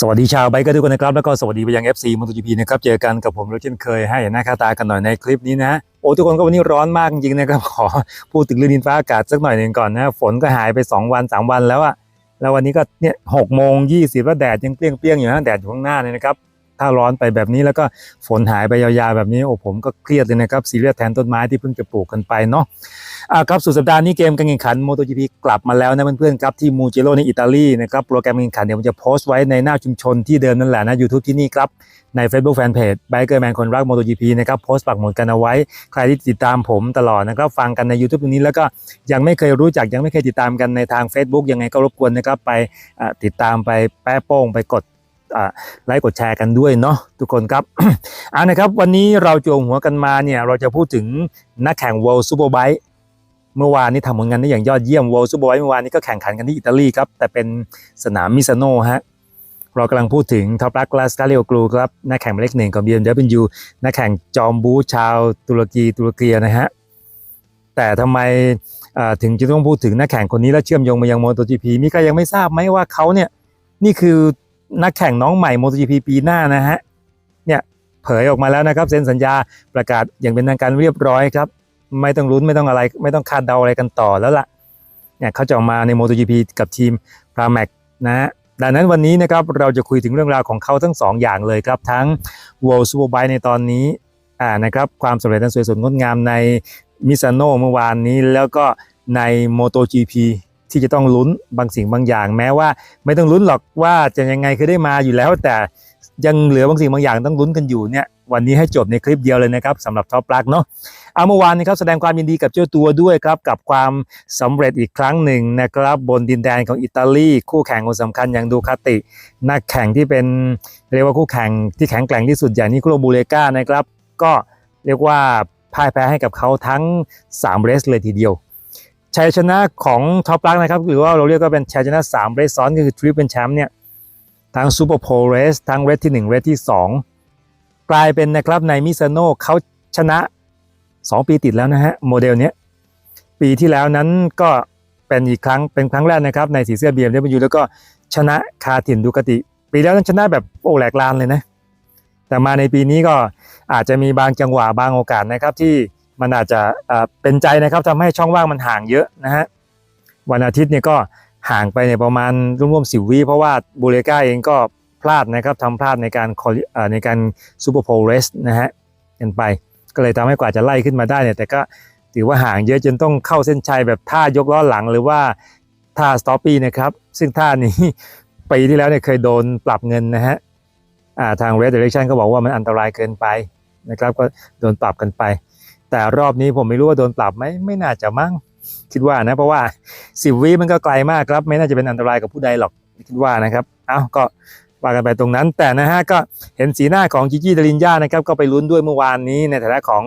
สวัสดีชาวไบเกอร์ทุกคนนะครับ แล้วก็สวัสดีไปยัง FC MotoGP นะครับ เจอกันกับผมเราเช่นเคยให้หน้าคาตากันหน่อยในคลิปนี้นะ โอ้ทุกคนก็วันนี้ร้อนมากจริงๆนะครับ ขอพูดถึงเรื่องดินฟ้าอากาศสักหน่อยหนึ่งก่อนนะ ฝนก็หายไป 2 วัน 3 วันแล้วอะแล้ววันนี้ก็เนี่ยหกโมงยี่สิบแล้วแดดยังเปรี้ยงๆอยู่นะแดดอยู่ข้างหน้าเลยนะครับ ถ้าร้อนไปแบบนี้แล้วก็ฝนหายไปยาวๆแบบนี้โอ้ผมก็เครียดเลยนะครับซีเรียสแทนต้นไม้ที่เพิ่งจะปลูกกันไปเนาะอ่าครับสุดสัปดาห์นี้เกมการแข่งขัน MotoGP กลับมาแล้วนะเพื่อนๆครับที่มูเจโรในอิตาลีนะครับโปรแกรมการแข่งขันเดี๋ยวผมจะโพสต์ไว้ในหน้าชุมชนที่เดิมนั่นแหละนะ YouTube ที่นี่ครับใน Facebook Fanpage Biker Man คนรัก MotoGP นะครับโพสต์ปักหมุดกันเอาไว้ ใครที่ติดตามผมตลอดนะครับฟังกันใน YouTube ตรงนี้แล้วก็ยังไม่เคยรู้จักยังไม่เคยติดตามกันในทาง Facebook ยังไงก็รบกวนนะครับไปติดตามไปแป้โป้งไปกด ไลค์กดแชร์กันด้วยเนาะทุกคนครับอ่านะครับ วันนี้เราจวงหัวกันมาเนี่ยเราจะพูดถึงนักแข่ง World Superbike เมื่อวานนี้ทำผลงานได้อย่างยอดเยี่ยม World Superbike เมื่อวานนี้ก็แข่งขันกันที่อิตาลีครับ แต่เป็นสนามมิซาโนฮะเรากำลังพูดถึงท็อปรักลาสกาเลียกรูครับนักแข่งหมายเลขหนึ่งของ BMW นักแข่งจอมบูชาวตุรกีตุรกีนะฮะแต่ทำไมถึงจะต้องพูดถึงนักแข่งคนนี้แล้วเชื่อมโยงมายัง MotoGP มีก็ยังไม่ทราบไหมว่าเขาเนี่ยนี่คือ นักแข่งน้องใหม่ MotoGP ปีหน้านะฮะ เนี่ยเผยออกมาแล้วนะครับเซ็นสัญญาประกาศอย่างเป็นทางการเรียบร้อยครับ ไม่ต้องลุ้นไม่ต้องอะไร ไม่ต้องคาดเดาอะไรกันต่อแล้วล่ะ เนี่ยเขาจะออกมาใน MotoGP กับทีม p r a m a c นะฮะดังนั้นวันนี้นะครับเราจะคุยถึงเรื่องราวของเขาทั้งสองอย่างเลยครับ ทั้ง World Superbike ในตอนนี้อ่านะครับความสำเร็จอันสวยสดงดงามในมิซานโนเมื่อวานนี้แล้วก็ใน MotoGP ที่จะต้องลุ้นบางสิ่งบางอย่าง แม้ว่าไม่ต้องลุ้นหรอกว่าจะยังไงคือได้มาอยู่แล้ว แต่ยังเหลือบางสิ่งบางอย่างต้องลุ้นกันอยู่เนี่ยวันนี้ให้จบในคลิปเดียวเลยนะครับสำหรับท็อปลักเนาะเอาเมื่อวานนี้ครับแสดงความยินดีกับเจ้าตัวด้วยครับกับความสำเร็จอีกครั้งหนึ่งนะครับบนดินแดนของอิตาลีคู่แข่งคนสำคัญอย่างดูคาติ นักแข่งที่เป็นเรียกว่าคู่แข่งที่แข็งแกร่งที่สุดอย่างนิโคลบูเลกานะครับ ก็เรียกว่าพ่ายแพ้ให้กับเขาทั้ง3เรสเลยทีเดียว ชัยชนะของท็อปลักนะครับหรือว่าเราเรียกว่าเป็นชัยชนะ3เรสซ้อนก็คือทริปเป็นแชมป์เนี่ยทั้งซูเปอร์โพลเรสทั้งเรสที่1เรสที่ 2 กลายเป็นนะครับในมิซาโนเขาชนะสองปีติดแล้วนะฮะโมเดลเนี้ยปีที่แล้วนั้นก็เป็นอีกครั้งเป็นครั้งแรกนะครับในสีเสื้อ BMW แล้วก็ชนะคาถิ่นดูกติ ปีแล้วนั้นชนะแบบโอ้แหลกลานเลยนะแต่มาในปีนี้ก็อาจจะมีบางจังหวะบางโอกาสนะครับที่ มันอาจจะเป็นใจนะครับทำให้ช่องว่างมันห่างเยอะนะฮะวันอาทิตย์เนี่ยก็ห่างไปในยประมาณร่วมๆสิบวิเพราะว่าบูเลกาเองก็พลาดนะครับทำพลาดในการในการซูเปอร์โพลเรสนะฮะกันไป ก็เลยทำให้กว่าจะไล่ขึ้นมาได้เนี่ยแต่ก็ถือว่าห่างเยอะจนต้องเข้าเส้นชัยแบบท่ายกล้อหลังหรือว่าท่าสต็อปปี้นะครับ ซึ่งท่านี้ปีที่แล้วเนี่ยเคยโดนปรับเงินนะฮะาทาง Red Direction ก็บอกว่ามันอันตรายเกินไปนะครับก็โดนปรับกันไป แต่รอบนี้ผมไม่รู้ว่าโดนปรับไหมไม่น่าจะมั้งคิดว่านะ เพราะว่าสิบวิมันก็ไกลมากครับ ไม่น่าจะเป็นอันตรายกับผู้ใดหรอกคิดว่านะครับเอาก็ว่ากันไปตรงนั้น แต่นะฮะก็เห็นสีหน้าของจิจี้ดารินยานะครับก็ไปลุ้นด้วยเมื่อวานนี้ในฐานะของ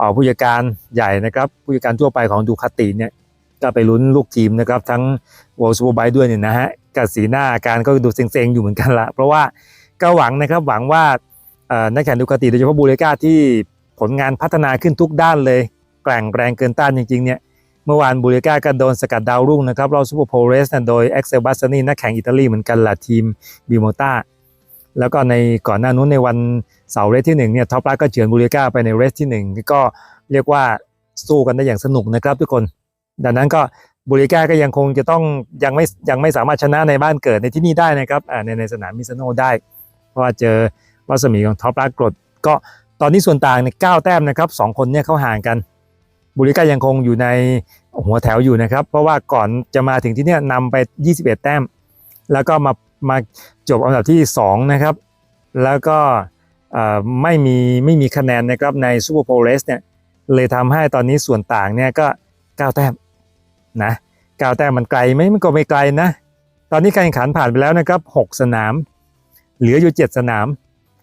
ออผู้จัดการใหญ่นะครับ ผู้จัดการทั่วไปของดูคาติเนี่ยก็ไปลุ้นลูกทีมนะครับ ทั้ง World Superbike ด้วยเนี่ยนะฮะกับสีหน้าอาการก็ดูเซ็งๆอยู่เหมือนกันละเพราะว่าก็หวังนะครับหวังว่านักแข่งดูคาติโดยเฉพาะบูเลกาที่ ผลงานพัฒนาขึ้นทุกด้านเลย แกร่งแรงเกินต้านจริงๆเนี่ยเมื่อวานบูเลกาก็โดนสกัดดาวรุ่งนะครับรอบซูเปอร์โพเรสนะโดยเอ็กเซลบัสนีนักแข่งอิตาลีเหมือนกันละทีมบิโมต้าแล้วก็ในก่อนหน้านู้นในวันเสาร์เรสที่หนึ่งเนี่ยท็อปรักก็เฉือนบูเลกาไปในเรสที่หนึ่งก็เรียกว่าสู้กันได้อย่างสนุกนะครับทุกคน ดังนั้นก็บูเลกาก็ยังคงจะต้องยังไม่ยังไม่สามารถชนะในบ้านเกิดในที่นี่ได้นะครับในในสนามมิซโนได้ เพราะว่าเจอวัสมีของท็อปรักกรดก็ ตอนนี้ส่วนต่างในเก้าแต้มนะครับสองคนเนี่ยเขาห่างกัน บุรีกายังคงอยู่ในหัวแถวอยู่นะครับ เพราะว่าก่อนจะมาถึงที่เนี่ยนำไป 21 แต้ม แล้วก็มามาจบอันดับที่ 2 นะครับ แล้วก็ไม่มีไม่มีคะแนนนะครับในซูเปอร์โพลเรสเนี่ยเลยทำให้ตอนนี้ส่วนต่างเนี่ยก็ 9 แต้มนะ9แต้มมันไกลไหมมันก็ไม่ไกลนะ ตอนนี้การแข่งขันผ่านไปแล้วนะครับ 6 สนาม เหลืออยู่ 7 สนาม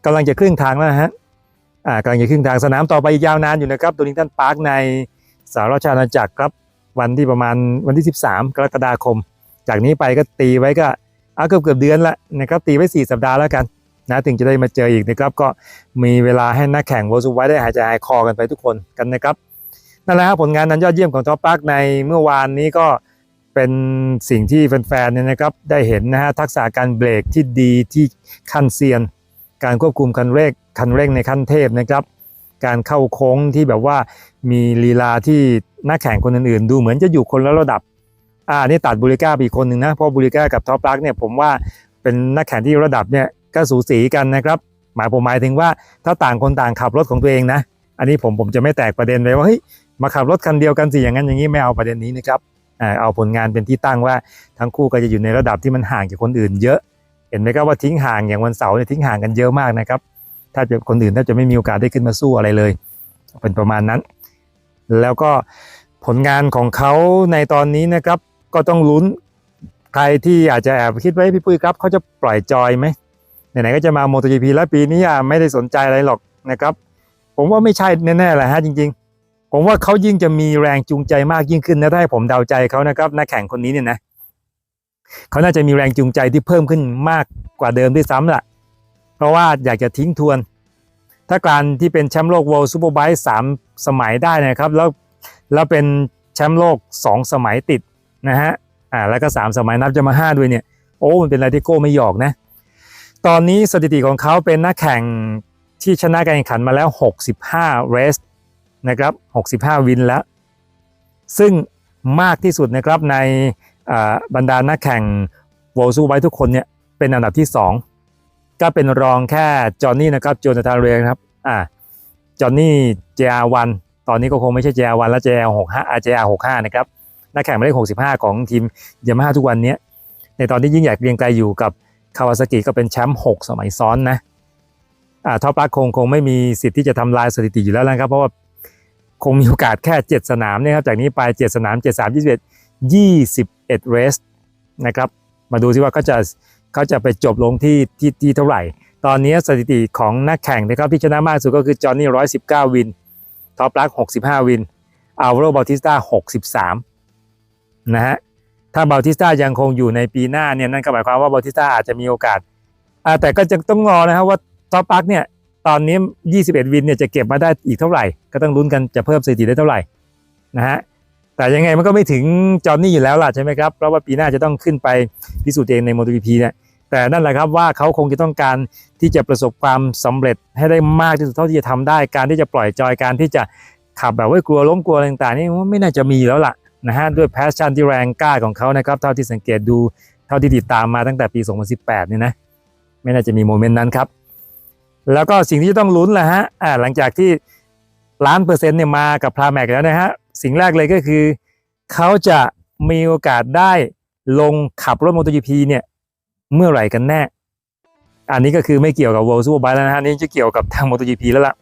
กำลังจะครึ่งทางแล้วฮะ อ่ากำลังจะครึ่งทางสนามต่อไปอีกยาวนานอยู่นะครับตัวนิงตันพาร์คในสหราชอาณาจักรครับวันที่ประมาณวันที่ 13 กรกฎาคม จากนี้ไปก็ตีไว้ก็เอาเกือบเกือบเดือนละนะครับตีไว้ 4 สัปดาห์แล้วกันนะถึงจะได้มาเจออีกนะครับก็มีเวลาให้นักแข่งวอลซูไว้ได้หายใจหายคอกันไปทุกคนกันนะครับนั่นแหละครับผลงานนั้นยอดเยี่ยมของท็อปปาร์คในเมื่อวานนี้ก็เป็นสิ่งที่แฟนๆเนี่ยนะครับได้เห็นนะฮะทักษะการเบรกที่ดีที่ขั้นเซียน การควบคุมคันเร่งคันเร่งในขั้นเทพนะครับ การเข้าโค้งที่แบบว่ามีลีลาที่นักแข่งคนอื่นๆ ดูเหมือนจะอยู่คนละระดับอ่านี่ตัดบูริก้าไปอีกคนหนึ่งนะเพราะบูริก้ากับท็อปลักเนี่ยผมว่าเป็นนักแข่งที่ระดับเนี่ยก็สูสีกันนะครับ หมายผมหมายถึงว่าถ้าต่างคนต่างขับรถของตัวเองนะ อันนี้ผมผมจะไม่แตกประเด็นไปว่าเฮ้ยมาขับรถคันเดียวกันสิอย่างนั้นอย่างนี้ไม่เอาประเด็นนี้นะครับเอาผลงานเป็นที่ตั้งว่าทั้งคู่ก็จะอยู่ในระดับที่มันห่างจากคนอื่นเยอะ เห็นไหมครับว่าทิ้งห่างอย่างวันเสาร์เนี่ยทิ้งห่างกันเยอะมากนะครับถ้าจะคนอื่นถ้าจะไม่มีโอกาสได้ขึ้นมาสู้อะไรเลย เป็นประมาณนั้น แล้วก็ผลงานของเขาในตอนนี้นะครับก็ต้องลุ้นใครที่อาจจะแอบคิดไว้พี่ปุ้ยครับเขาจะปล่อยจอยไหมไหนๆก็จะมา MotoGP แล้วปีนี้อะไม่ได้สนใจอะไรหรอกนะครับ ผมว่าไม่ใช่แน่ๆแหละฮะจริง ๆ ผมว่าเขายิ่งจะมีแรงจูงใจมากยิ่งขึ้นนะถ้าให้ผมเดาใจเขานะครับนักแข่งคนนี้เนี่ยนะ เขาน่าจะมีแรงจูงใจที่เพิ่มขึ้นมากกว่าเดิมด้วยซ้ำล่ะ เพราะว่าอยากจะทิ้งทวน ถ้าการที่เป็นแชมป์โลก World Superbike สามสมัยได้นะครับ แล้วแล้วเป็นแชมป์โลก 2 สมัยติดนะฮะอ่าแล้วก็ 3 สมัยนับจะมา 5 ด้วยเนี่ยโอ้มันเป็นอะไรที่โก้ไม่หยอกนะ ตอนนี้สถิติของเขาเป็นนักแข่งที่ชนะการแข่งขันมาแล้ว 65 เรสนะครับ65 วินแล้ว ซึ่งมากที่สุดนะครับใน บรรดานักแข่ง World Superbike ทุกคนเนี่ยเป็นอันดับที่ 2 ก็เป็นรองแค่จอห์นนี่นะครับโจนาธานเรย์ครับอ่าจอห์นนี่ JR1 ตอนนี้ก็คงไม่ใช่ JR1 แล้ว JR65 อ่า JR65 นะครับนักแข่งหมายเลข65 ของทีมยามาฮ่าทุกวันนี้ในตอนที่ยิ่งใหญ่เกรียงไกรอยู่กับคาวาซากิก็เป็นแชมป์6สมัยซ้อนนะอ่าท็อปปาร์คคงคงไม่มีสิทธิ์ที่จะทำลายสถิติอยู่แล้วนะครับ เพราะว่าคงมีโอกาสแค่ 7 สนามเนี่ยครับจากนี้ไป 7 สนาม 7 3 21 21 เรสนะครับ มาดูซิว่าเขาจะเขาจะไปจบลงที่ที่ที่เท่าไหร่ ตอนนี้สถิติของนักแข่งนะครับที่ชนะมากสุดก็คือจอห์นนี่119วิน ท็อปลัก65วิน อัลวาโรบาติสตา63นะฮะ ถ้าบาติสตายังคงอยู่ในปีหน้าเนี่ยนั่นก็หมายความว่าบาติสตาอาจจะมีโอกาส แต่ก็จะต้องรอนะครับว่าท็อปลักเนี่ยตอนนี้ 21 วินเนี่ยจะเก็บมาได้อีกเท่าไหร่ ก็ต้องลุ้นกันจะเพิ่มสถิติได้เท่าไหร่นะฮะ แต่ยังไงมันก็ไม่ถึงจอห์นนี่อยู่แล้วล่ะใช่ไหมครับเพราะว่าปีหน้าจะต้องขึ้นไปพิสูจน์เองใน MotoGP เนี่ยแต่นั่นแหละครับว่าเขาคงจะต้องการที่จะประสบความสำเร็จให้ได้มากที่สุดเท่าที่จะทำได้ การที่จะปล่อยจอยการที่จะขับแบบว่ากลัวล้มกลัวอะไรต่างๆนี่ไม่น่าจะมีแล้วล่ะนะฮะด้วยแพชชั่นที่แรงกล้าของเขานะครับเท่าที่สังเกตดูเท่าที่ติดตามมาตั้งแต่ปี 2018เนี่ยนะไม่น่าจะมีโมเมนต์นั้นครับ แล้วก็สิ่งที่จะต้องลุ้นแหละฮะหลังจากที่ล้านเปอร์เซ็นต์เนี่ยมากับพราแม็กแล้วนะฮะ สิ่งแรกเลยก็คือ เขาจะมีโอกาสได้ลงขับรถ MotoGP เนี่ยเมื่อไหร่กันแน่ อันนี้ก็คือไม่เกี่ยวกับ World Superbike แล้วนะฮะนี่จะเกี่ยวกับทาง MotoGP แล้วล่ะ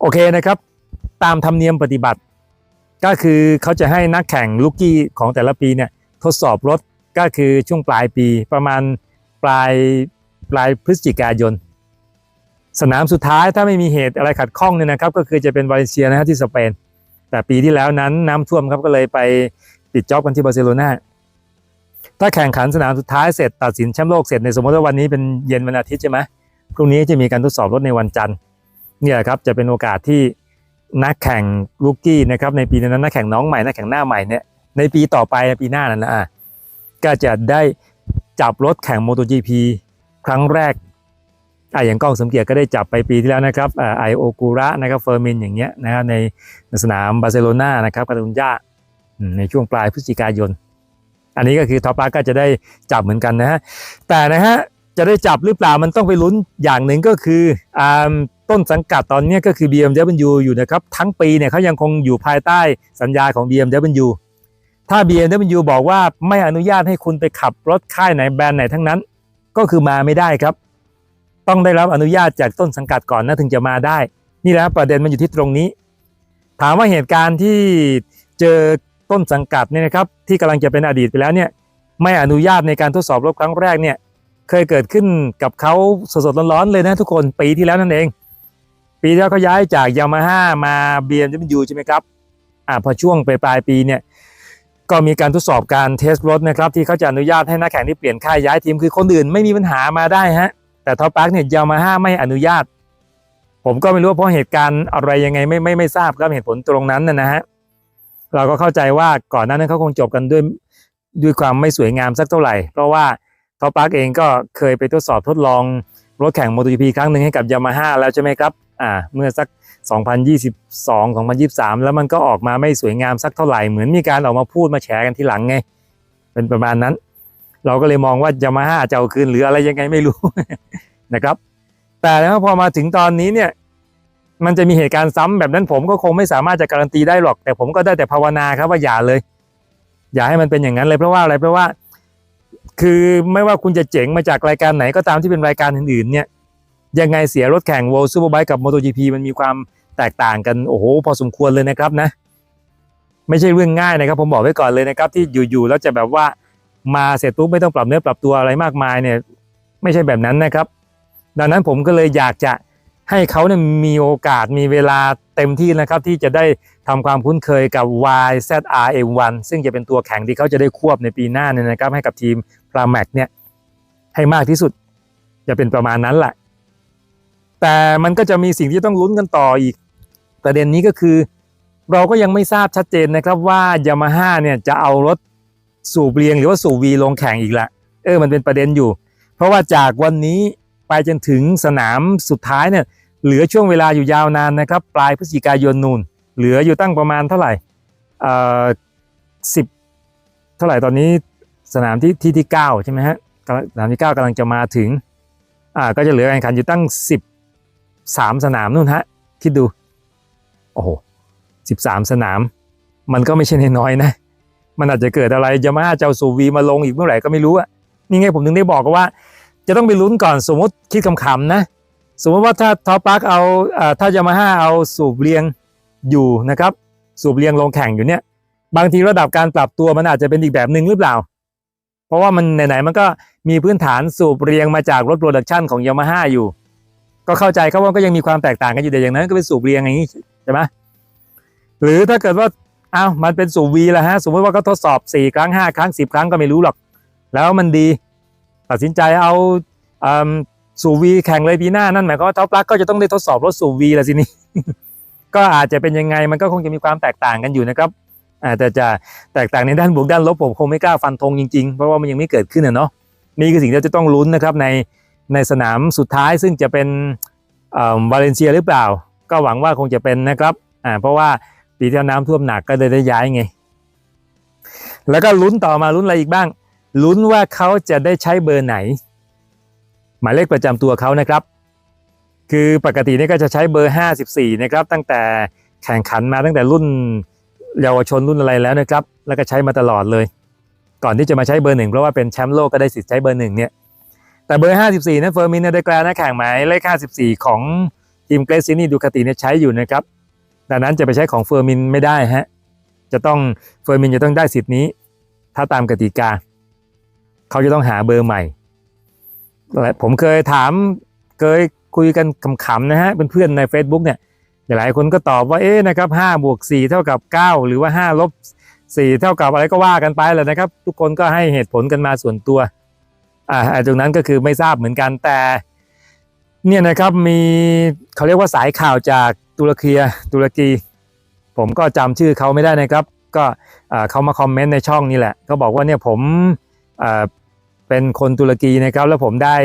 โอเคนะครับ ตามธรรมเนียมปฏิบัติ ก็คือเขาจะให้นักแข่งลูกกี้ของแต่ละปีเนี่ยทดสอบรถก็คือช่วงปลายปีประมาณปลายปลายพฤศจิกายน สนามสุดท้ายถ้าไม่มีเหตุอะไรขัดข้องเนี่ยนะครับ ก็คือจะเป็นวาเลนเซียนะฮะที่สเปน แต่ปีที่แล้วนั้นน้ำท่วมครับก็เลยไปปิดจ็อบกันที่บาร์เซโลนาถ้าแข่งขันสนามสุดท้ายเสร็จตัดสินแชมป์โลกเสร็จในสมมติว่าวันนี้เป็นเย็นวันอาทิตย์ใช่ไหมพรุ่งนี้จะมีการทดสอบรถในวันจันทร์เนี่ยครับจะเป็นโอกาสที่นักแข่งลูกกี้นะครับในปีนั้นนักแข่งน้องใหม่นักแข่งหน้าใหม่เนี่ยในปีต่อไปปีหน้านั้นนะอะก็จะได้จับรถแข่ง MotoGP ครั้งแรก อ่อย่างกล้องสมเกียรติก็ได้จับไปปีที่แล้วนะครับอ่าไอโอกูระนะครับเฟอร์มินอย่างเงี้ยนะครับในสนามบาร์เซโลนานะครับกาตาลุญญาในช่วงปลายพฤศจิกายน อันนี้ก็คือท็อปลักก็จะได้จับเหมือนกันนะฮะแต่นะฮะจะได้จับหรือเปล่ามันต้องไปลุ้นอย่างหนึ่งก็คืออ่าต้นสังกัดตอนนี้ก็คือ BMW อยู่นะครับทั้งปีเนี่ยเขายังคงอยู่ภายใต้สัญญาของ BMW ถ้า BMW บอกว่าไม่อนุญาตให้คุณไปขับรถค่ายไหนแบรนด์ไหนทั้งนั้น ก็คือมาไม่ได้ครับ ต้องได้รับอนุญาตจากต้นสังกัดก่อนนะถึงจะมาได้ นี่แหละประเด็นมันอยู่ที่ตรงนี้ ถามว่าเหตุการณ์ที่เจอต้นสังกัดเนี่ยนะครับที่กำลังจะเป็นอดีตไปแล้วเนี่ยไม่อนุญาตในการทดสอบรถครั้งแรกเนี่ยเคยเกิดขึ้นกับเขาสดๆร้อนๆเลยนะทุกคนปีที่แล้วนั่นเอง ปีที่แล้วเขาย้ายจากยามาฮ่ามา BMW ใช่ไหมครับอ่าพอช่วงปลายปีเนี่ยก็มีการทดสอบการเทสรถนะครับที่เขาจะอนุญาตให้นักแข่งที่เปลี่ยนค่ายย้ายทีมคือคนอื่นไม่มีปัญหามาได้ฮะ แต่ท็อปปาร์คเนี่ยยามาฮ่าไม่อนุญาต ผมก็ไม่รู้เพราะเหตุการณ์อะไรยังไงไม่ไม่ไม่ทราบครับเหตุผลตรงนั้นนะนะฮะเราก็เข้าใจว่าก่อนหน้านั้นเขาคงจบกันด้วยด้วยความไม่สวยงามสักเท่าไหร่ เพราะว่าท็อปปาร์กเองก็เคยไปทดสอบทดลองรถแข่ง MotoGP ครั้งหนึ่งให้กับยามาฮ่าแล้วใช่ไหมครับอ่าเมื่อสัก 2022 2023 แล้วมันก็ออกมาไม่สวยงามสักเท่าไหร่เหมือนมีการออกมาพูดมาแฉกันทีหลังไง เป็นประมาณนั้น เราก็เลยมองว่ายามาฮ่าจะเอาคืนหรืออะไรยังไงไม่รู้นะครับ แต่แล้วพอมาถึงตอนนี้เนี่ย มันจะมีเหตุการณ์ซ้ำแบบนั้นผมก็คงไม่สามารถจะการันตีได้หรอก แต่ผมก็ได้แต่ภาวนาครับว่าอย่าเลย อย่าให้มันเป็นอย่างนั้นเลยเพราะว่าอะไรเพราะว่า คือไม่ว่าคุณจะเจ๋งมาจากรายการไหนก็ตามที่เป็นรายการอื่นๆ เนี่ยยังไงเสียรถแข่ง World Superbike กับ MotoGP มันมีความแตกต่างกันโอ้โหพอสมควรเลยนะครับนะ ไม่ใช่เรื่องง่ายนะครับ ผมบอกไว้ก่อนเลยนะครับ ที่อยู่ๆแล้วจะแบบว่า มาเสร็จปุ๊บไม่ต้องปรับเนื้อปรับตัวอะไรมากมายเนี่ยไม่ใช่แบบนั้นนะครับ ดังนั้นผมก็เลยอยากจะให้เขาเนี่ยมีโอกาสมีเวลาเต็มที่นะครับ ที่จะได้ทำความคุ้นเคยกับ YZRM1 ซึ่งจะเป็นตัวแข่งที่เขาจะได้ควบในปีหน้าเนี่ยนะครับ ให้กับทีม p r a m a c เนี่ยให้มากที่สุดจะเป็นประมาณนั้นแหละ แต่มันก็จะมีสิ่งที่ต้องลุ้นกันต่ออีก ประเด็นนี้ก็คือ เราก็ยังไม่ทราบชัดเจนนะครับว่ายามาฮ่าเนี่ยจะเอารถ สูบเรียงหรือว่าสูบวีลงแข่งอีกละเออมันเป็นประเด็นอยู่ เพราะว่าจากวันนี้ไปจนถึงสนามสุดท้ายเนี่ยเหลือช่วงเวลาอยู่ยาวนานนะครับ ปลายพฤศจิกายนนูนเหลืออยู่ตั้งประมาณเท่าไหร่เอ่อสิบเท่าไหร่ตอนนี้สนามที่ที่ที่เก้าใช่ไหมฮะสนามที่เก้ากำลังจะมาถึงอ่าก็จะเหลือการแข่งขันอยู่ตั้งสิบสามสนามนู่นฮะคิดดู โอ้โหสิบสามสนาม มันก็ไม่ใช่น้อยนะ มันอาจจะเกิดอะไรยามาฮ่าเจ้าสูวีมาลงอีกเมื่อไหร่ก็ไม่รู้อะนี่ไงผมถึงได้บอกว่า จะต้องไปลุ้นก่อนสมมติคิดคำๆนะ สมมติว่าถ้าท็อปปาร์กเอาถ้ายามาฮ่าเอาสูบเรียงอยู่นะครับ สูบเรียงลงแข่งอยู่เนี่ย บางทีระดับการปรับตัวมันอาจจะเป็นอีกแบบหนึ่งหรือเปล่า เพราะว่ามันไหนๆมันก็มีพื้นฐานสูบเรียงมาจากรถโปรดักชันของยามาฮ่าอยู่ ก็เข้าใจครับว่าก็ยังมีความแตกต่างกันอยู่แต่อย่างนั้นก็เป็นสูบเรียงอย่างนี้ใช่ไหมหรือถ้าเกิดว่า อ้าวมันเป็นสูบวีแล้วฮะ สมมติว่าเขาทดสอบ 4 ครั้ง 5 ครั้ง 10 ครั้งก็ไม่รู้หรอก แล้วมันดี ตัดสินใจเอาอืมสูบวีแข่งเลยปีหน้านั่นหมายความว่าท็อปลักก็จะต้องได้ทดสอบรถสูบวีแล้วสินี่ก็อาจจะเป็นยังไงมันก็คงจะมีความแตกต่างกันอยู่นะครับแต่จะแตกต่างในด้านบวกด้านลบผมคงไม่กล้าฟันธงจริงๆ เพราะว่ามันยังไม่เกิดขึ้นอะเนาะนี่คือสิ่งที่จะต้องลุ้นนะครับในในสนามสุดท้ายซึ่งจะเป็นวาเลนเซียหรือเปล่า ก็หวังว่าคงจะเป็นนะครับเพราะว่า ปีที่แล้วน้ำท่วมหนักก็เลยได้ย้ายไง แล้วก็ลุ้นต่อมาลุ้นอะไรอีกบ้าง ลุ้นว่าเขาจะได้ใช้เบอร์ไหน หมายเลขประจำตัวเขานะครับ คือปกตินี่ก็จะใช้เบอร์ 54 นะครับ ตั้งแต่แข่งขันมาตั้งแต่รุ่นเยาวชนรุ่นอะไรแล้วนะครับ แล้วก็ใช้มาตลอดเลย ก่อนที่จะมาใช้เบอร์หนึ่งเพราะว่าเป็นแชมป์โลกก็ได้สิทธิ์ใช้เบอร์หนึ่งเนี่ย แต่เบอร์ 54 นั้นเฟอร์มินเดกลานะแข่งหมายเลข 54 ของทีมเกรซินี่ดูคาติเนี่ยใช้อยู่นะครับ ดังนั้นจะไปใช้ของเฟอร์มินไม่ได้ฮะจะต้องเฟอร์มินจะต้องได้สิทธิ์นี้ ถ้าตามกติกา เขาจะต้องหาเบอร์ใหม่และผมเคยถามเคยคุยกันขำๆนะฮะเพื่อนๆใน Facebook เนี่ยหลายคนก็ตอบว่าเอ๊ะนะครับ5บวก4เท่ากับ 9 หรือว่า 5 ลบ 4 เท่ากับอะไรก็ว่ากันไปแหละนะครับ ทุกคนก็ให้เหตุผลกันมาส่วนตัวอ่าตรงนั้นก็คือไม่ทราบเหมือนกันแต่ เนี่ยนะครับมีเขาเรียกว่าสายข่าวจากตุรกีตุรกี ผมก็จำชื่อเขาไม่ได้นะครับ ก็เขามาคอมเมนต์ในช่องนี่แหละเขาบอกว่าเนี่ยผมเป็นคนตุรกีนะครับ แล้วผมได้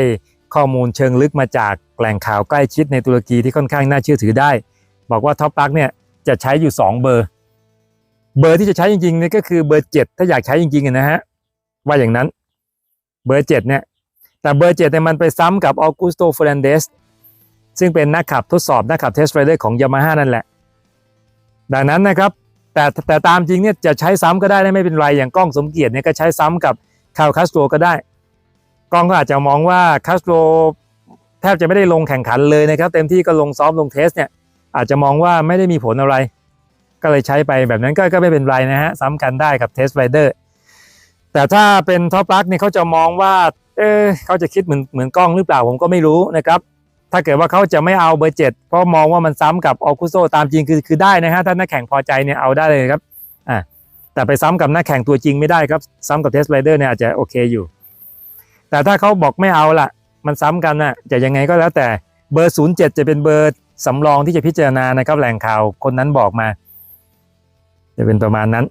ข้อมูลเชิงลึกมาจากแหล่งข่าวใกล้ชิดในตุรกีที่ค่อนข้างน่าเชื่อถือได้ บอกว่าท็อปปลั๊กเนี่ยจะใช้อยู่ 2 เบอร์ เบอร์ที่จะใช้จริงๆเนี่ยก็คือเบอร์ 7 ถ้าอยากใช้จริงๆนะฮะว่าอย่างนั้นเบอร์7เนี่ย แต่เบอร์7เนี่ยมันไปซ้ำกับออกุสโตเฟรนเดสซึ่งเป็นนักขับทดสอบนักขับเทสไรเดอร์ของยามาฮ่านั่นแหละ ดังนั้นนะครับ แต่แต่ตามจริงเนี่ยจะใช้ซ้ำก็ได้ไม่เป็นไร อย่างกล้องสมเกียรติเนี่ยก็ใช้ซ้ำกับคาร์ลคาสโตรก็ได้ กล้องก็อาจจะมองว่าคาสโตรแทบจะไม่ได้ลงแข่งขันเลยนะครับ เต็มที่ก็ลงซ้อมลงเทสเนี่ยอาจจะมองว่าไม่ได้มีผลอะไร ก็เลยใช้ไปแบบนั้นก็ก็ไม่เป็นไรนะฮะซ้ำกันได้กับเทสไรเดอร์แต่ถ้าเป็นท็อปลักเนี่ยเขาจะมองว่า เออเขาจะคิดเหมือนเหมือนกล้องหรือเปล่าผมก็ไม่รู้นะครับ ถ้าเกิดว่าเขาจะไม่เอาเบอร์เจ็ดเพราะมองว่ามันซ้ำกับออกุโซตามจริงคือคือได้นะฮะถ้านักแข่งพอใจเนี่ยเอาได้เลยครับอ่าแต่ไปซ้ำกับนักแข่งตัวจริงไม่ได้ครับ ซ้ำกับเทสไรเดอร์เนี่ยอาจจะโอเคอยู่ แต่ถ้าเขาบอกไม่เอาละมันซ้ำกันน่ะจะยังไงก็แล้วแต่เบอร์ 07 จะเป็นเบอร์สำรองที่จะพิจารณานะครับแหล่งข่าวคนนั้นบอกมา จะเป็นประมาณนั้น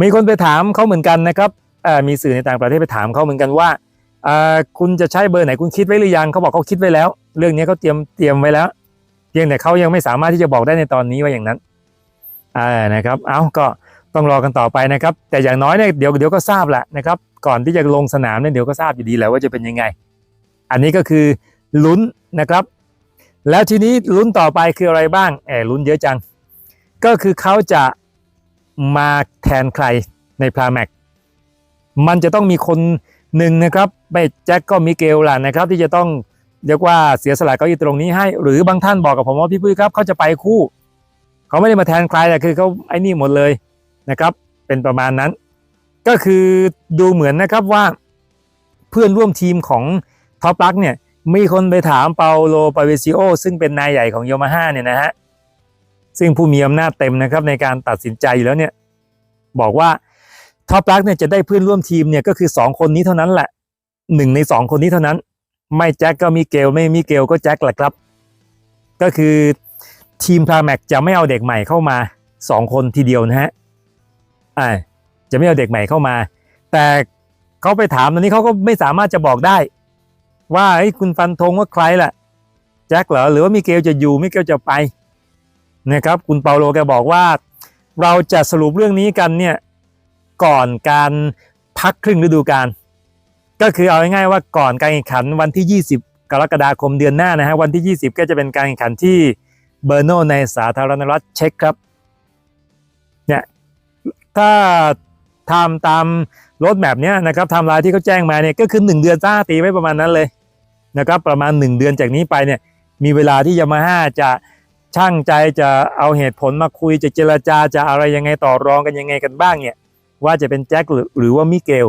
มีคนไปถามเขาเหมือนกันนะครับอ่อมีสื่อในต่างประเทศไปถามเขาเหมือนกันว่า คุณจะใช้เบอร์ไหนคุณคิดไว้หรือยังเขาบอกเขาคิดไว้แล้ว เรื่องนี้เขาเตรียมเตรียมไว้แล้ว เพียงแต่เขายังไม่สามารถที่จะบอกได้ในตอนนี้ว่าอย่างนั้นอ่านะครับ เอาก็ต้องรอกันต่อไปนะครับ แต่อย่างน้อยเนี่ยเดี๋ยวเดี๋ยวก็ทราบแหละนะครับ ก่อนที่จะลงสนามเนี่ยเดี๋ยวก็ทราบอยู่ดีแหละว่าจะเป็นยังไง อันนี้ก็คือลุ้นนะครับ แล้วทีนี้ลุ้นต่อไปคืออะไรบ้างแอบลุ้นเยอะจัง ก็คือเขาจะมาแทนใครในพราแม็กมันจะต้องมีคน หนึ่งนะครับไม่แจ็คก็มิเกลล่ะนะครับ ที่จะต้องเรียกว่าเสียสละเก้าอี้ตรงนี้ให้ หรือบางท่านบอกกับผมว่าพี่ปุ้ยครับเขาจะไปคู่ เขาไม่ได้มาแทนใครแต่คือเขาไอ้นี่หมดเลยนะครับ เป็นประมาณนั้น ก็คือดูเหมือนนะครับว่าเพื่อนร่วมทีมของท็อปลักเนี่ยมีคนไปถามเปาโลปาเวซิโอซึ่งเป็นนายใหญ่ของโยมาฮ่าเนี่ยนะฮะซึ่งผู้มีอำนาจเต็มนะครับในการตัดสินใจอยู่แล้วเนี่ยบอกว่า ท็อปลักเนี่ยจะได้เพื่อนร่วมทีมเนี่ยก็คือ 2 คนนี้เท่านั้นแหละหนึ่งใน 2 คนนี้เท่านั้น ไม่แจ็คก็มิเกลไม่มิเกลก็แจ็คแหละครับ ก็คือทีมพราแม็กจะไม่เอาเด็กใหม่เข้ามา 2 คนทีเดียวนะฮะอ่าจะไม่เอาเด็กใหม่เข้ามา แต่เขาไปถามตอนนี้เขาก็ไม่สามารถจะบอกได้ ว่าเฮ้คุณฟันธงว่าใครล่ะแจ็คเหรอหรือว่ามิเกลจะอยู่มิเกลจะไปนะครับคุณเปาโลแกบอกว่า เราจะสรุปเรื่องนี้กันเนี่ย ก่อนการพักครึ่งฤดูกาลก็คือเอาง่ายๆว่าก่อนการแข่งขันวันที่ 20 กรกฎาคมเดือนหน้านะฮะวันที่ 20 ก็จะเป็นการแข่งขันที่เบอร์โนในสาธารณรัฐเช็กครับเนี่ยถ้าทำตามรถแบบเนี้ยนะครับทม์ไลน์ที่เขาแจ้งมาเนี่ยก็คือ 1 เดือนจ้าตีไว้ประมาณนั้นเลยนะครับประมาณ 1 เดือนจากนี้ไปเนี่ยมีเวลาที่ยามาฮ่าจะช่างใจจะเอาเหตุผลมาคุยจะเจรจาจะอะไรยังไงต่อรองกันยังไงกันบ้างเนี่ย ว่าจะเป็นแจ็คหรือว่ามิเกล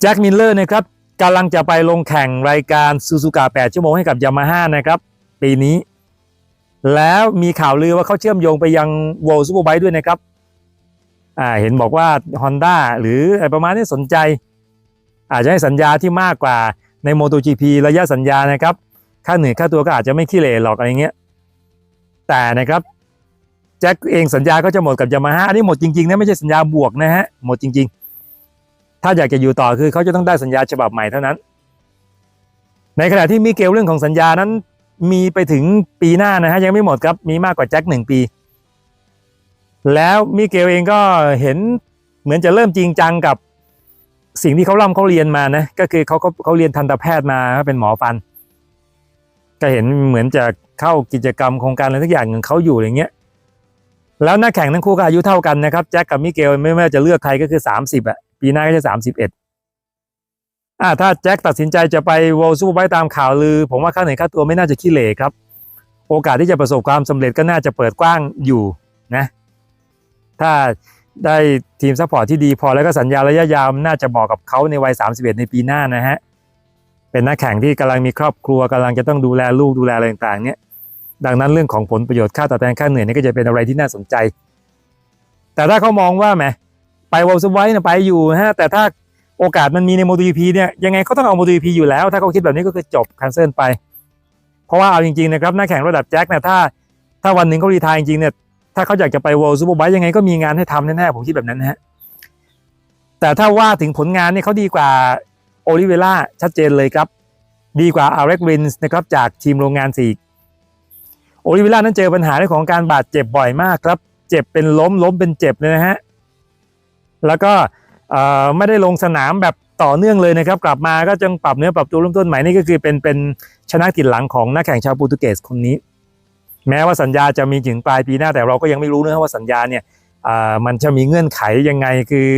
แจ็คมิลเลอร์นะครับกำลังจะไปลงแข่งรายการซูซูกะ8ชั่วโมงให้กับยามาฮ่านะครับ ปีนี้ แล้วมีข่าวลือว่าเขาเชื่อมโยงไปยัง World Superbike ด้วยนะครับอ่าเห็นบอกว่า Honda หรืออะไรประมาณนี้สนใจ อาจจะให้สัญญาที่มากกว่าใน MotoGP ระยะสัญญานะครับ ค่าเหนื่อยค่าตัวก็อาจจะไม่ขี้เหร่หรอกอะไรเงี้ยแต่นะครับ แจ็คเองสัญญาก็จะหมดกับยามาฮ่าอันนี้หมดจริงๆนะไม่ใช่สัญญาบวกนะฮะหมดจริง ๆ ถ้าอยากจะอยู่ต่อคือเขาจะต้องได้สัญญาฉบับใหม่เท่านั้น ในขณะที่มิเกลเรื่องของสัญญานั้นมีไปถึงปีหน้านะฮะยังไม่หมดครับมีมากกว่าแจ็คหนึ่งปี แล้วมิเกลเองก็เห็นเหมือนจะเริ่มจริงจังกับสิ่งที่เขาล่ำเขาเรียนมานะก็คือเขาเขาเขาเรียนทันตแพทย์มาเป็นหมอฟัน ก็เห็นเหมือนจะเข้ากิจกรรมโครงการอะไรทุกอย่างของเขาอยู่อย่างเงี้ย แล้วนักแข่งทั้งคู่ก็อายุเท่ากันนะครับแจ็คกับมิเกลไม่ว่าจะเลือกใครก็คือ 30อะปีหน้าก็จะ 31อ่าถ้าแจ็คตัดสินใจจะไปโวลซูเปอร์ไบตามข่าวลือ ผมว่าค่าเหนื่อยค่าตัวไม่น่าจะขี้เหร่ครับ โอกาสที่จะประสบความสำเร็จก็น่าจะเปิดกว้างอยู่นะถ้าได้ทีมซัพพอร์ตที่ดีพอแล้วก็สัญญาระยะยาวน่าจะบอกกับเขาในวัย 31 ในปีหน้านะฮะเป็นนักแข่งที่กำลังมีครอบครัวกำลังจะต้องดูแลลูกดูแลอะไรต่างๆเนี่ย ดังนั้นเรื่องของผลประโยชน์ค่าตอบแทนค่าเหนื่อยนี่ก็จะเป็นอะไรที่น่าสนใจ แต่ถ้าเขามองว่าแหมไปวอลซ์ไว้นะไปอยู่ฮะแต่ถ้าโอกาสมันมีใน MotoGP เนี่ยยังไงเขาต้องเอา MotoGP อยู่แล้ว ถ้าเขาคิดแบบนี้ก็คือจบคันเซิลไป เพราะว่าเอาจริงๆนะครับนักแข่งระดับแจ็คเนี่ยถ้าถ้าวันหนึ่งเขารีทายจริงๆเนี่ยถ้าเขาอยากจะไป World Superbike ยังไงก็มีงานให้ทำแน่ๆผมคิดแบบนั้นนะฮะแต่ถ้าว่าถึงผลงานเนี่ยเขาดีกว่าโอลิเวล่าชัดเจนเลยครับ ดีกว่าอาร็กรินส์นะครับจากทีมโรงงานสี่ โอลิเวล่านั้นเจอปัญหาเรื่องของการบาดเจ็บบ่อยมากครับ เจ็บเป็นล้มล้มเป็นเจ็บเลยนะฮะ แล้วก็ไม่ได้ลงสนามแบบต่อเนื่องเลยนะครับ กลับมาก็จังปรับเนื้อปรับตัวเริ่มต้นใหม่นี่ก็คือเป็นเป็นชนะติดหลังของนักแข่งชาวโปรตุเกสคนนี้ แม้ว่าสัญญาจะมีถึงปลายปีหน้าแต่เราก็ยังไม่รู้นะว่าสัญญาเนี่ยมันจะมีเงื่อนไขยังไงคือ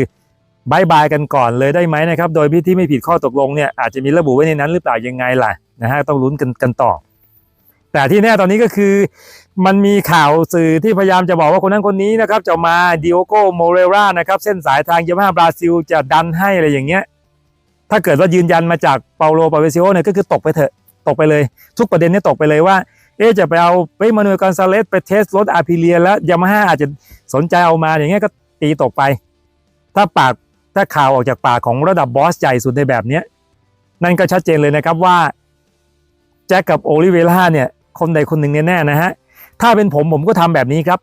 บายบายกันก่อนเลยได้ไหมนะครับ โดยที่ไม่ผิดข้อตกลงเนี่ยอาจจะมีระบุไว้ในนั้นหรือเปล่ายังไงล่ะนะฮะต้องลุ้นกันกันต่อ แต่ที่แน่ตอนนี้ก็คือมันมีข่าวสื่อที่พยายามจะบอกว่าคนนั้นคนนี้นะครับจะมาดิโอโกโมเรรานะครับเส้นสายทางยามาฮ่าบราซิลจะดันให้อะไรอย่างเงี้ยถ้าเกิดว่ายืนยันมาจากเปาโลปาเวซิโอเนี่ยก็คือตกไปเถอะตกไปเลย ทุกประเด็นเนี่ยตกไปเลยว่า เอ๊จะไปเอาไปมานูเอลกอนซาเลสไปเทสรถอาร์พิเลียแล้วยามาฮ่าอาจจะสนใจเอามาอย่างเงี้ยก็ตีตกไป ถ้าปากถ้าข่าวออกจากปากของระดับบอสใหญ่สุดในแบบเนี้ยนั่นก็ชัดเจนเลยนะครับว่าแจ็คกับโอลิเวล่าเนี่ย คนใดคนหนึ่งแน่ๆนะฮะถ้าเป็นผมผมก็ทำแบบนี้ครับ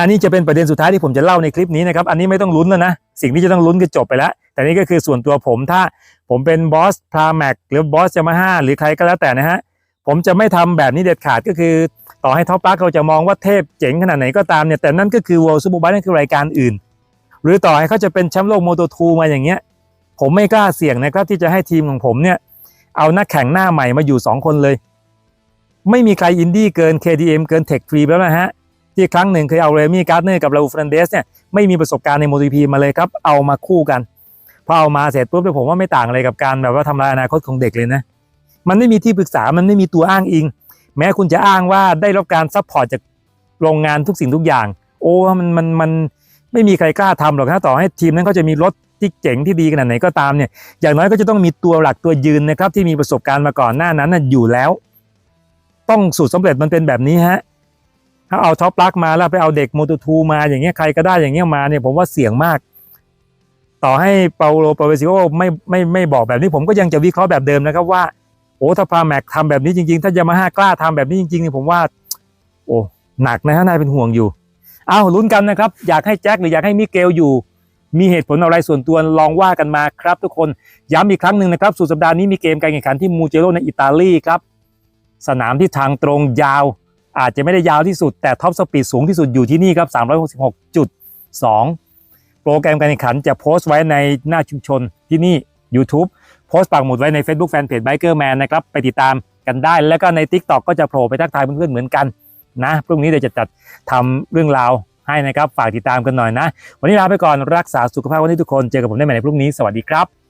อันนี้จะเป็นประเด็นสุดท้ายที่ผมจะเล่าในคลิปนี้นะครับ อันนี้ไม่ต้องลุ้นแล้วนะ สิ่งที่จะต้องลุ้นก็จบไปแล้ว แต่นี่ก็คือส่วนตัวผมถ้าผมเป็นบอสพราแม็กหรือบอสยามาฮ่าหรือใครก็แล้วแต่นะฮะ ผมจะไม่ทำแบบนี้เด็ดขาดก็คือ ต่อให้ท็อปปาร์คเราจะมองว่าเทพเจ๋งขนาดไหนก็ตามเนี่ย แต่นั่นก็คือ World Superbike นั่นคือรายการอื่น หรือต่อให้เขาจะเป็นแชมป์โลกโมโตทูมาอย่างเงี้ย ผมไม่กล้าเสี่ยงนะครับที่จะให้ทีมของผมเนี่ย เอานักแข่งหน้าใหม่มาอยู่ 2 คนเลย ไม่มีใครอินดี้เกิน KTM เกิน Tech ฟรีแล้วนะฮะ ที่ครั้งหนึ่งเคยเอาเรมี่การ์ดเนอร์กับราอูฟรันเดสเนี่ยไม่มีประสบการณ์ในโมโตจีพีมาเลยครับ เอามาคู่กัน พอเอามาเสร็จปุ๊บเนี่ยผมว่าไม่ต่างอะไรกับการแบบว่าทำลายอนาคตของเด็กเลยนะ มันไม่มีที่ปรึกษา มันไม่มีตัวอ้างอิง แม้คุณจะอ้างว่าได้รับการซัพพอร์ตจากโรงงานทุกสิ่งทุกอย่าง โอ้มันมันมันไม่มีใครกล้าทำหรอกนะต่อให้ทีมนั้นเขาจะมีรถที่เจ๋งที่ดีขนาดไหนก็ตามเนี่ยอย่างน้อยก็จะต้องมีตัวหลักตัวยืนนะครับที่มีประสบการณ์มาก่อนหน้านั้นน่ะอยู่แล้ว ต้องสูตรสำเร็จมันเป็นแบบนี้ฮะถ้าเอาท็อปลักมาแล้วไปเอาเด็กโมโตทูมาอย่างเงี้ยใครก็ได้อย่างเงี้ยมาเนี่ยผมว่าเสี่ยงมาก ต่อให้เปาโลเปาเวซิโอไม่ไม่ไม่บอกแบบนี้ผมก็ยังจะวิเคราะห์แบบเดิมนะครับว่าโอ้ถ้าพาแม็กทำแบบนี้จริง ๆ ถ้ายามาฮ่ากล้าทำแบบนี้จริงๆเนี่ยผมว่า โอ้หนักนะฮะนายเป็นห่วงอยู่เอาลุ้นกันนะครับ อยากให้แจ็คหรืออยากให้มิเกลอยู่ มีเหตุผลอะไรส่วนตัวลองว่ากันมาครับ ทุกคนย้ำอีกครั้งหนึ่งนะครับสุดสัปดาห์นี้มีเกมการแข่งขันที่มูเจโรในอิตาลีครับ สนามที่ทางตรงยาว อาจจะไม่ได้ยาวที่สุด แต่ท็อปสปีดสูงที่สุดอยู่ที่นี่ครับ 366.2 โปรแกรมการแข่งขันจะโพสต์ไว้ในหน้าชุมชนที่นี่ YouTube โพสต์ปักหมุดไว้ใน Facebook Fanpage Biker Man นะครับ ไปติดตามกันได้ แล้วก็ใน TikTok ก็จะโผล่ไปทักทายเพื่อนๆเหมือนกันนะพรุ่งนี้เดี๋ยวจะจัดทำเรื่องราวให้นะครับ ฝากติดตามกันหน่อยนะ วันนี้ลาไปก่อนรักษาสุขภาพวันนี้ทุกคน เจอกับผมได้ใหม่ในพรุ่งนี้ สวัสดีครับ